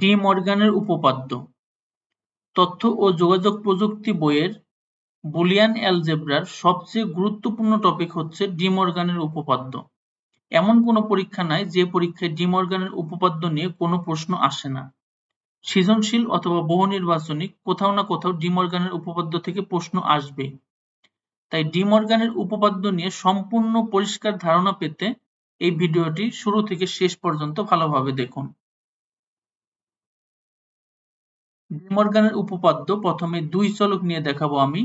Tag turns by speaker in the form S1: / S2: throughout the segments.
S1: D মর্গানের উপপাদ্য। তথ্য ও যোগাযোগ প্রযুক্তি বইয়ের বুলিয়ান অ্যালজেব্রার সবচেয়ে গুরুত্বপূর্ণ টপিক হচ্ছে ডি মর্গানের উপপাদ্য। এমন কোনো পরীক্ষা নাই যে পরীক্ষায় ডি মর্গানের উপপাদ্য নিয়ে কোনো প্রশ্ন আসে না। সৃজনশীল অথবা বহু নির্বাচনী কোথাও না কোথাও ডি মর্গানের উপপাদ্য থেকে প্রশ্ন আসবে। তাই ডি মর্গানের উপপাদ্য নিয়ে সম্পূর্ণ পরিষ্কার ধারণা পেতে এই ভিডিওটি শুরু থেকে শেষ পর্যন্ত ভালোভাবে দেখুন। ডিমর্গানের উপপাদ্য প্রথমে দুই চলক নিয়ে দেখাবো আমি।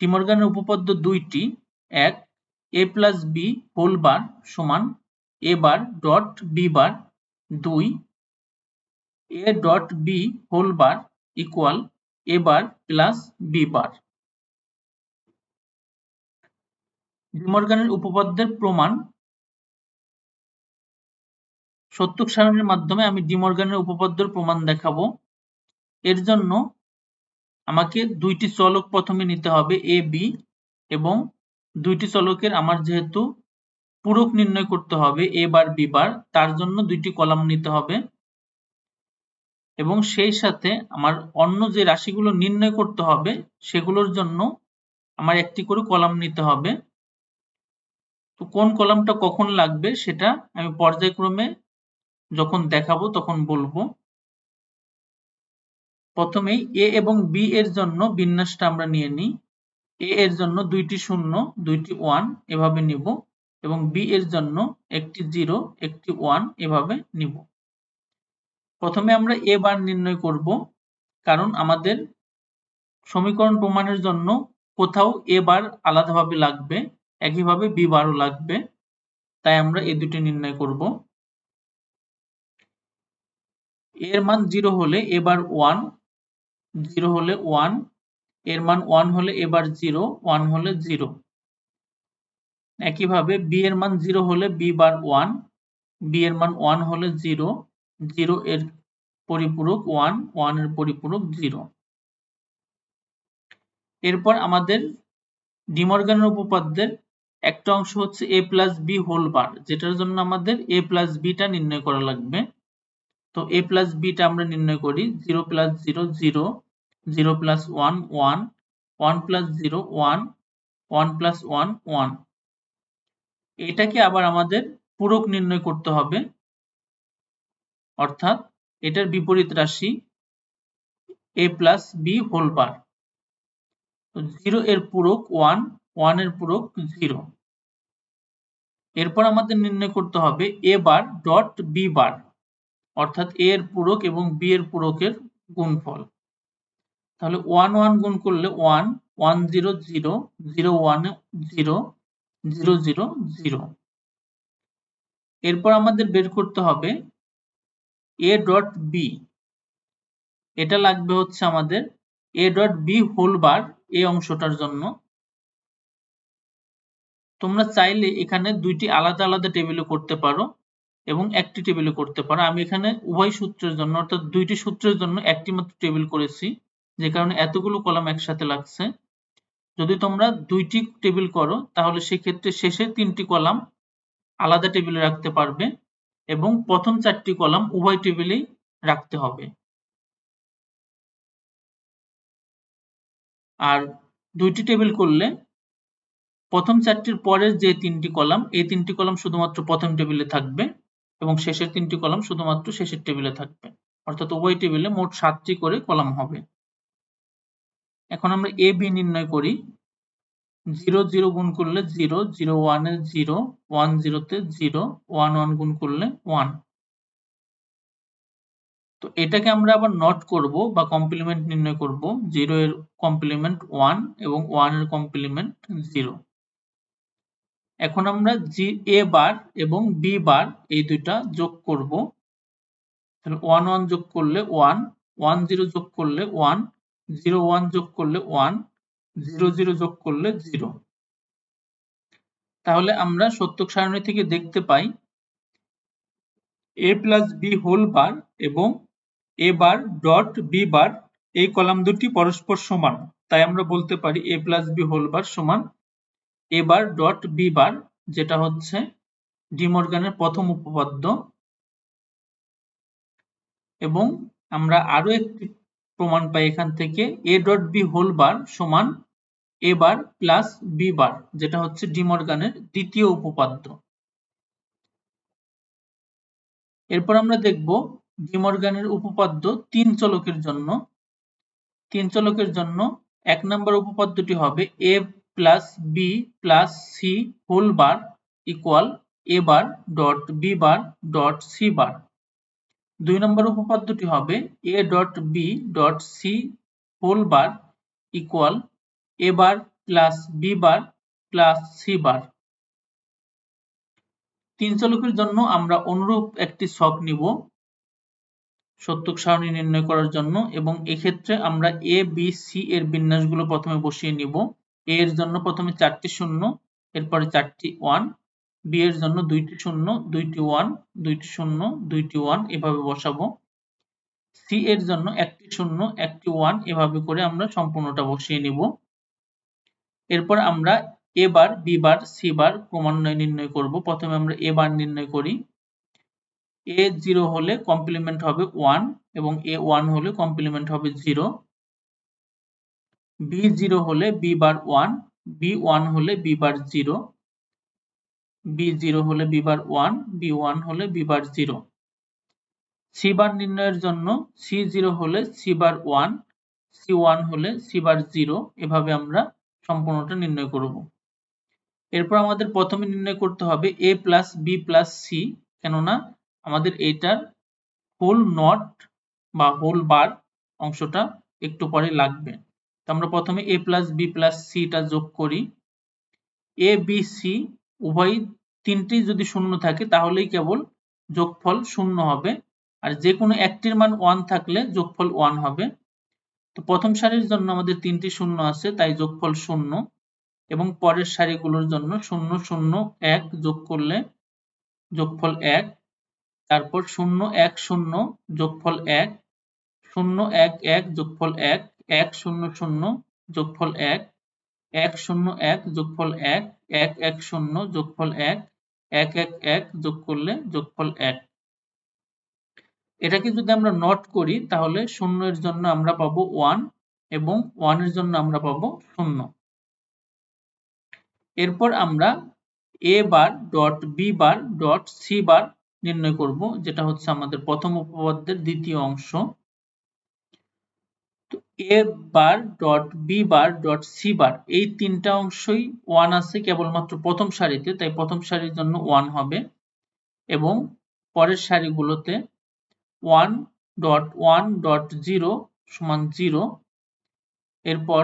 S1: ডিমর্গানের উপপাদ্য দুইটি, এক A plus B whole bar সমান A bar dot B bar দুই A dot B whole bar equal A bar plus B bar ডিমর্গানের উপপাদ্যের প্রমাণ সত্যক সারণীর মাধ্যমে আমি ডিমর্গানের উপপাদ্যর প্রমাণ দেখাবো। এর জন্য আমাকে দুইটি চলক প্রথমে নিতে হবে এ বি এবং দুইটি চলকের আমার যেহেতু পূরক নির্ণয় করতে হবে এ বার বি বার, তার জন্য দুইটি কলাম নিতে হবে। এবং সেই সাথে আমার অন্য যে রাশিগুলো নির্ণয় করতে হবে, সেগুলোর জন্য আমার একটি করে কলাম নিতে হবে। তো কোন কলামটা কখন লাগবে সেটা আমি পর্যায়ক্রমে যখন দেখাবো তখন বলব। প্রথমেই এ এবং বি এর জন্য বিন্যাসটা আমরা নিয়ে নিই। এ এর জন্য দুইটি শূন্য, দুইটি ওয়ান এভাবে নিব এবং বি এর জন্য একটি জিরো একটি ওয়ান এভাবে নিব। প্রথমে আমরা এ বার নির্ণয় করব, কারণ আমাদের সমীকরণ প্রমাণের জন্য কোথাও এ বার আলাদাভাবে লাগবে, একইভাবে বি বারও লাগবে। তাই আমরা এই দুটি নির্ণয় করব। এর মান জিরো হলে এবার ওয়ান জিরো হলে ওয়ানের মান ওয়ান হলে এবার জিরো ওয়ান হলে জিরো একইভাবে বি এর মান জিরো হলে বি বার ওয়ান বি এর মান ওয়ান হলে জিরো জিরো এর পরিপূরক ওয়ান ওয়ানের পরিপূরক জিরো এরপর আমাদের ডিমর্গানের উপপাদ্যের একটা অংশ হচ্ছে A plus B whole bar যেটার জন্য আমাদের এ প্লাস বিটা নির্ণয় করা লাগবে। তো এ প্লাস বিটা আমরা নির্ণয় করি zero plus zero zero zero plus one one one plus zero one one plus one one এটাকে আবার আমাদের পূরক নির্ণয় করতে হবে, অর্থাৎ এটার বিপরীত রাশি A plus B whole bar zero এর পূরক ওয়ান ওয়ানের পূরক জিরো এরপর আমাদের নির্ণয় করতে হবে এ বার ডট বি বার অর্থাৎ এ এর পূরক এবং বি এর পূরকের গুণফল। তাহলে ওয়ান ওয়ান গুণ করলে one one zero zero zero one zero zero zero zero এরপর আমাদের বের করতে হবে এ ডট বি এটা লাগবে হচ্ছে আমাদের A dot B whole bar এই অংশটার জন্য। তোমরা চাইলে এখানে দুইটি আলাদা আলাদা টেবিলে করতে পারো। এবং একটি টেবিলে করতে পারো। আমি এখানে উভয় সূত্রের জন্য, অর্থাৎ দুইটি সূত্রের জন্য একটি মাত্র টেবিল করেছি, যে কারণে এতগুলো কলাম একসাথে লাগছে। যদি তোমরা দুইটি টেবিল করো, তাহলে সেক্ষেত্রে শেষে তিনটি কলাম আলাদা টেবিলে রাখতে পারবে এবং প্রথম চারটি কলাম উভয় টেবিলেই রাখতে হবে। আর দুইটি টেবিল করলে প্রথম চারটির পরের যে তিনটি কলাম এই তিনটি কলাম শুধুমাত্র প্রথম টেবিলে থাকবে। এবং শেষের তিনটি কলাম শুধুমাত্র শেষের টেবিলে থাকবে। অর্থাৎ উভয় টেবিলে মোট সাতটি করে কলাম হবে। এখন আমরা এ, বি নির্ণয় করি। জিরো জিরো গুণ করলে জিরো জিরো ওয়ানে জিরো, ওয়ান জিরোতে জিরো, ওয়ান ওয়ান গুণ করলে ওয়ান। তো এটাকে আমরা আবার নট করব বা কমপ্লিমেন্ট নির্ণয় করব। জিরো এর কমপ্লিমেন্ট ওয়ান এবং ওয়ানের কমপ্লিমেন্ট জিরো এখন আমরা জি, এ বার এবং বি বার এই দুইটা যোগ করব। তাহলে ওয়ান ওয়ান যোগ করলে ওয়ান ওয়ান জিরো যোগ করলে ওয়ান জিরো ওয়ান যোগ করলে ওয়ান জিরো জিরো যোগ করলে জিরো তাহলে আমরা সত্যক সারণী থেকে দেখতে পাই A plus B whole bar এবং এ বার ডট বি বার এই কলাম দুটি পরস্পর সমান। তাই আমরা বলতে পারি A plus B whole bar সমান এ বার ডট বি বার যেটা হচ্ছে ডিমর্গানের প্রথম উপপাদ্য। এবং আমরা আরও একটি প্রমাণ পাই এখান থেকে A dot B whole bar সমান এ বার প্লাস বি বার যেটা হচ্ছে ডিমর্গানের দ্বিতীয় উপপাদ্য। এরপর আমরা দেখব ডিমর্গানের উপপাদ্য তিন চলকের জন্য। তিন চলকের জন্য এক নম্বর উপপাদ্যটি হবে A plus B plus C whole bar equal A bar dot B bar dot C bar দুই নম্বর উপপাদ্যটি হবে A dot B dot C whole bar equal A bar plus B bar plus C bar তিন চলকের জন্য আমরা অনুরূপ একটি ছক নিব সত্যক সারণী নির্ণয় করার জন্য এবং এক্ষেত্রে আমরা এ বি সি এর বিন্যাসগুলো প্রথমে বসিয়ে নিব। এর জন্য প্রথমে চারটি শূন্য, এরপরে চারটি ওয়ান বি এর জন্য দুইটি শূন্য, দুইটি ওয়ান দুইটি শূন্য, দুইটি ওয়ান এভাবে বসাবো। সি এর জন্য একটি শূন্য, একটি ওয়ান এভাবে করে আমরা সম্পূর্ণটা বসিয়ে নিব। এরপর আমরা A bar B bar C বার ক্রমান্বয়ে নির্ণয় করব। প্রথমে আমরা এ বার নির্ণয় করি। এ জিরো হলে কমপ্লিমেন্ট হবে ওয়ান এবং এ ওয়ান হলে কমপ্লিমেন্ট হবে জিরো বি জিরো হলে B bar one B one হলে B bar zero B zero হলে B bar one B one হলে B bar zero C bar নির্ণয়ের জন্য সি জিরো হলে C bar one C one হলে C bar zero এভাবে আমরা সম্পূর্ণটা নির্ণয় করব। এরপর আমাদের প্রথমে নির্ণয় করতে হবে A plus B plus C কেননা আমাদের এইটার হোল নট বা হোল বার অংশটা একটু পরে লাগবে। আমরা প্রথমে এ প্লাস বি প্লাস সিটা যোগ করি। এ বি সি উভয় তিনটি যদি শূন্য থাকে, তাহলেই কেবল যোগফল শূন্য হবে। আর যে কোনো একটির মান ওয়ান থাকলে যোগফল ওয়ান হবে। তো প্রথম সারির জন্য আমাদের তিনটি শূন্য আছে, তাই যোগফল শূন্য। এবং পরের সারিগুলোর জন্য শূন্য শূন্য, এক যোগ করলে যোগফল এক। তারপর শূন্য, এক, শূন্য যোগফল এক। শূন্য, এক এক যোগফল এক। এক শূন্য শূন্য যোগফল এক এক শূন্য এক যোগফল এক এক এক শূন্য যোগফল এক এক এক এক যোগ করলে যোগফল এক। এটাকে যদি আমরা নট করি, তাহলে শূন্যের জন্য আমরা পাবো ওয়ান এবং ওয়ানের জন্য আমরা পাবো শূন্য। এরপর আমরা A bar dot B bar dot C bar নির্ণয় করব, যেটা হচ্ছে আমাদের প্রথম উপপাদ্যের দ্বিতীয় অংশ। A bar dot B bar dot C bar এই তিনটা অংশই ওয়ান আছে কেবলমাত্র প্রথম সারিতে, তাই প্রথম সারির জন্য ওয়ান হবে। এবং পরের সারিগুলোতে one dot one dot zero সমান জিরো এরপর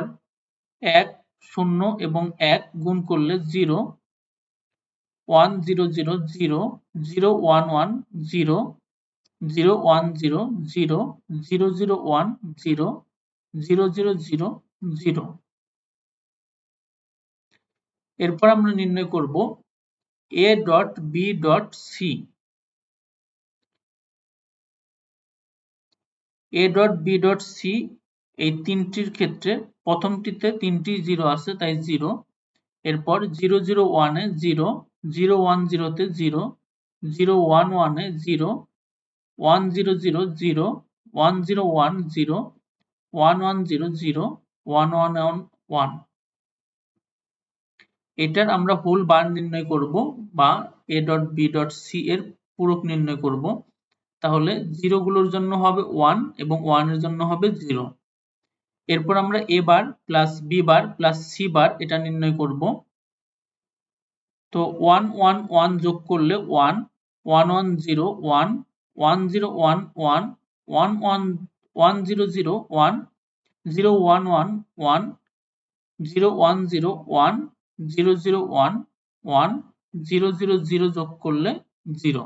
S1: এক, শূন্য এবং এক গুণ করলে zero one zero zero zero zero one one zero zero one zero zero zero zero one zero zero zero zero zero. এরপর আমরা নির্ণয় করব A dot B dot C A dot B dot C এই তিনটির ক্ষেত্রে প্রথমটিতে তিনটি zero আছে, তাই জিরো। এরপর জিরো জিরো ওয়ানে জিরো জিরো ওয়ান জিরোতে জিরো জিরো ওয়ান ওয়ানে zero one zero zero zero one zero one zero one one zero zero one one one one এটার আমরা হোল বার নির্ণয় করব বা A dot B dot C এর পূরক নির্ণয় করব। তাহলে জিরো গুলোর জন্য হবে ওয়ান এবং ওয়ানের জন্য হবে জিরো এরপর আমরা A bar plus B bar plus C bar এটা নির্ণয় করব। তো ওয়ান ওয়ান ওয়ান যোগ করলে one one one zero one one zero one one one one one zero zero one zero one one one zero one zero one zero zero one one zero zero zero যোগ করলে zero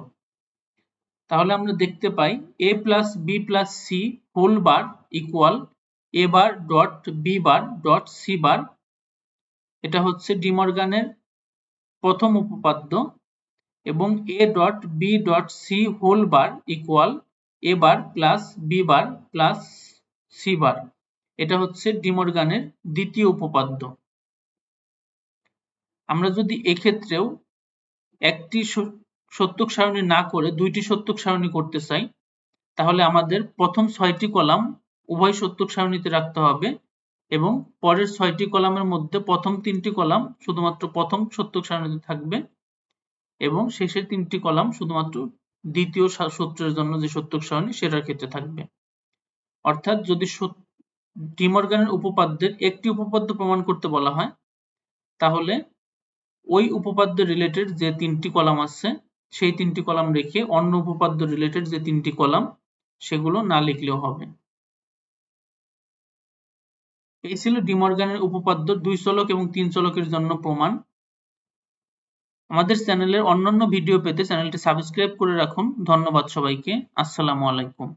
S1: তাহলে আমরা দেখতে পাই A plus B plus C whole bar equal A bar dot B bar dot C bar এটা হচ্ছে ডিমর্গানের প্রথম উপপাদ্য এবং A dot B dot C whole bar equal A bar plus B bar plus C bar এটা হচ্ছে ডিমর্গানের দ্বিতীয় উপপাদ্য। আমরা যদি এক্ষেত্রেও একটি সত্যক সারণী না করে দুইটি সত্যক সারণী করতে চাই, তাহলে আমাদের প্রথম ছয়টি কলাম উভয় সত্যক সারণীতে রাখতে হবে এবং পরের ছয়টি কলামের মধ্যে প্রথম তিনটি কলাম শুধুমাত্র প্রথম সত্যক সারণীতে থাকবে এবং শেষের তিনটি কলাম শুধুমাত্র দ্বিতীয় সূত্রের জন্য যে সত্যক সারণী, সেটার ক্ষেত্রে থাকবে। অর্থাৎ যদি ডিমর্গানের উপপাদ্যের একটি উপপাদ্য প্রমাণ করতে বলা হয়, তাহলে ওই উপপাদ্য রিলেটেড যে তিনটি কলাম আছে, সেই তিনটি কলাম রেখে অন্য উপপাদ্য রিলেটেড যে তিনটি কলাম, সেগুলো না লিখলেও হবে। এই ছিল ডিমর্গানের উপপাদ্য দুই চলক এবং তিন চলকের জন্য প্রমাণ। আমাদের চ্যানেলের অন্যান্য ভিডিও পেতে চ্যানেলটি সাবস্ক্রাইব করে রাখুন। ধন্যবাদ সবাইকে। আসসালামু আলাইকুম।